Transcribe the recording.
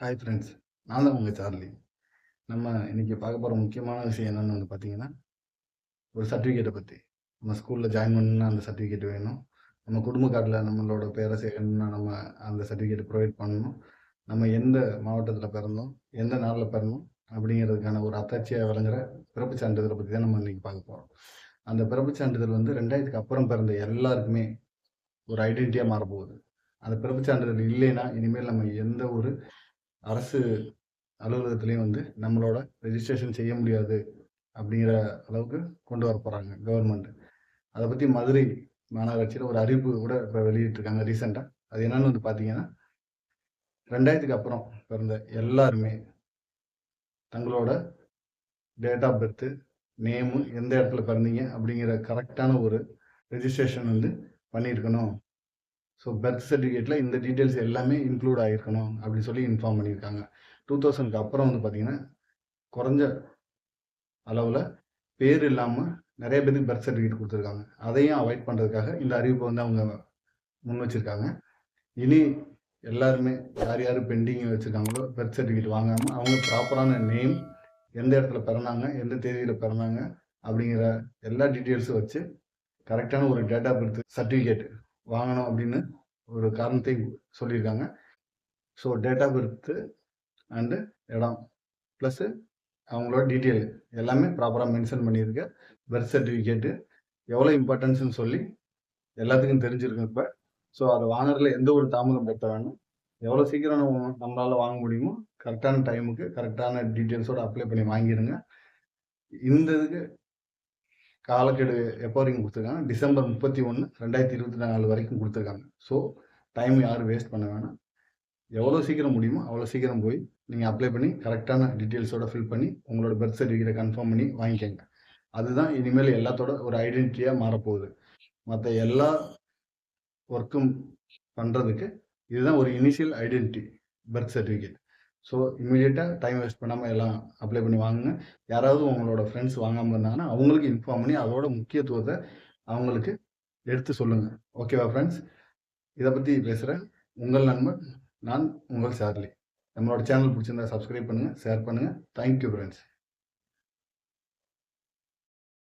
Hi friends நான் தான் உங்கள் சார்லி. நம்ம இன்றைக்கி பார்க்க போகிற முக்கியமான விஷயம் என்னென்னு வந்து பார்த்தீங்கன்னா ஒரு சர்டிஃபிகேட்டை பற்றி நம்ம ஸ்கூலில் ஜாயின் பண்ணணும்னா அந்த சர்டிஃபிகேட் வேணும். நம்ம குடும்ப கார்டில் நம்மளோட பேரை சேர்க்கணும்னா நம்ம அந்த சர்டிஃபிகேட் ப்ரொவைட் பண்ணணும். நம்ம எந்த மாவட்டத்தில் பிறந்தோம் எந்த நாளில் பிறந்தோம் அப்படிங்கிறதுக்கான ஒரு அத்தாட்சியாக விளங்குற பிறப்பு சான்றிதழை பற்றி தான் நம்ம இன்றைக்கி பார்க்க போகிறோம் அந்த பிறப்பு சான்றிதழ் வந்து ரெண்டாயிரத்துக்கு அப்புறம் பிறந்த எல்லாருக்குமே ஒரு ஐடென்டிட்டியாக மாறப்போகுது. அந்த பிறப்பு சான்றிதழ் இல்லைன்னா இனிமேல் நம்ம எந்த ஒரு அரசு அலுவலகத்துலேயும் வந்து நம்மளோட ரெஜிஸ்ட்ரேஷன் செய்ய முடியாது அப்படிங்கிற அளவுக்கு கொண்டு வர போகிறாங்க கவர்மெண்ட் அதை பற்றி மதுரை மாநகராட்சியில் ஒரு அறிவிப்பு கூட இப்போ வெளியிட்டிருக்காங்க ரீசெண்டாக அது என்னன்னு வந்து பார்த்தீங்கன்னா ரெண்டாயிரத்துக்கு அப்புறம் பிறந்த எல்லாருமே தங்களோட டேட் ஆஃப் பர்த்து நேமு எந்த இடத்துல பிறந்தீங்க அப்படிங்கிற கரெக்டான ஒரு ரெஜிஸ்ட்ரேஷன் வந்து பண்ணியிருக்கணும். ஸோ பர்த் சர்டிஃபிகேட்டில் இந்த டீட்டெயில்ஸ் எல்லாமே இன்க்ளூட் ஆகிருக்கணும் அப்படின்னு சொல்லி இன்ஃபார்ம் பண்ணியிருக்காங்க. டூ தௌசண்ட்க்கு அப்புறம் வந்து பார்த்திங்கன்னா குறைஞ்ச அளவில் பேர் இல்லாமல் நிறைய பேருக்கு பர்த் சர்டிஃபிகேட் கொடுத்துருக்காங்க. அதையும் அவாய்ட் பண்ணுறதுக்காக இந்த அறிவிப்பை வந்து அவங்க முன் வச்சுருக்காங்க. இனி எல்லாருமே யார் யார் பெண்டிங் வச்சுருக்காங்களோ பர்த் சர்டிஃபிகேட் வாங்காமல் அவங்க ப்ராப்பரான நேம் எந்த இடத்துல பிறந்தாங்க எந்த தேதியில் பிறந்தாங்க அப்படிங்கிற எல்லா டீட்டெயில்ஸும் வச்சு கரெக்டான ஒரு டேட்டா பர்த் சர்டிஃபிகேட் வாங்கணும் அப்படின்னு ஒரு காரணத்தை சொல்லியிருக்காங்க. So date of birth and இடம் ப்ளஸ்ஸு அவங்களோட டீட்டெயில் எல்லாமே ப்ராப்பராக மென்ஷன் பண்ணியிருக்க. பர்த் சர்டிஃபிகேட்டு எவ்வளோ இம்பார்ட்டன்ஸ்னு சொல்லி எல்லாத்துக்கும் தெரிஞ்சிருக்கு இப்போ. ஸோ அதை வாங்குறதுல எந்த ஒரு தாமதம் பெற்ற வேணும் எவ்வளோ சீக்கிரம் நம்ம நம்மளால் வாங்க முடியுமோ கரெக்டான டைமுக்கு கரெக்டான டீட்டெயில்ஸோடு அப்ளை பண்ணி வாங்கிடுங்க இந்த இதுக்கு காலக்கெடு எப்போ வரைக்கும் கொடுத்துருக்காங்க. டிசம்பர் முப்பத்தி ஒன்று ரெண்டாயிரத்தி இருபத்தி நாலு வரைக்கும் கொடுத்துருக்காங்க. ஸோ டைம் யாரும் வேஸ்ட் பண்ண வேணாம். எவ்வளோ சீக்கிரம் முடியுமோ அவ்வளோ சீக்கிரம் போய் நீங்கள் அப்ளை பண்ணி கரெக்டான டீட்டெயில்ஸோட ஃபில் பண்ணி உங்களோட பர்த் சர்டிஃபிகேட்டை கன்ஃபார்ம் பண்ணி வாங்கிக்கோங்க. அதுதான் இனிமேல் எல்லாத்தோட ஒரு ஐடென்டிட்டியாக மாறப்போகுது. மற்ற எல்லா ஒர்க்கும் பண்ணுறதுக்கு இதுதான் ஒரு initial identity birth certificate so இமீடியட்டாக டைம் வேஸ்ட் பண்ணாமல் எல்லாம் அப்ளை பண்ணி வாங்குங்க. யாராவது உங்களோட ஃப்ரெண்ட்ஸ் வாங்காமல் இருந்தாங்கன்னா அவங்களுக்கு இன்ஃபார்ம் பண்ணி அதோட முக்கியத்துவத்தை அவங்களுக்கு எடுத்து சொல்லுங்கள் ஓகேவா ஃப்ரெண்ட்ஸ் இதை பற்றி பேசுகிறேன் உங்கள் நண்பன் நான் உங்கள் சார்லி. நம்மளோட சேனல் பிடிச்சிருந்தா சப்ஸ்கிரைப் பண்ணுங்கள் ஷேர் பண்ணுங்கள் தேங்க்யூ ஃப்ரெண்ட்ஸ்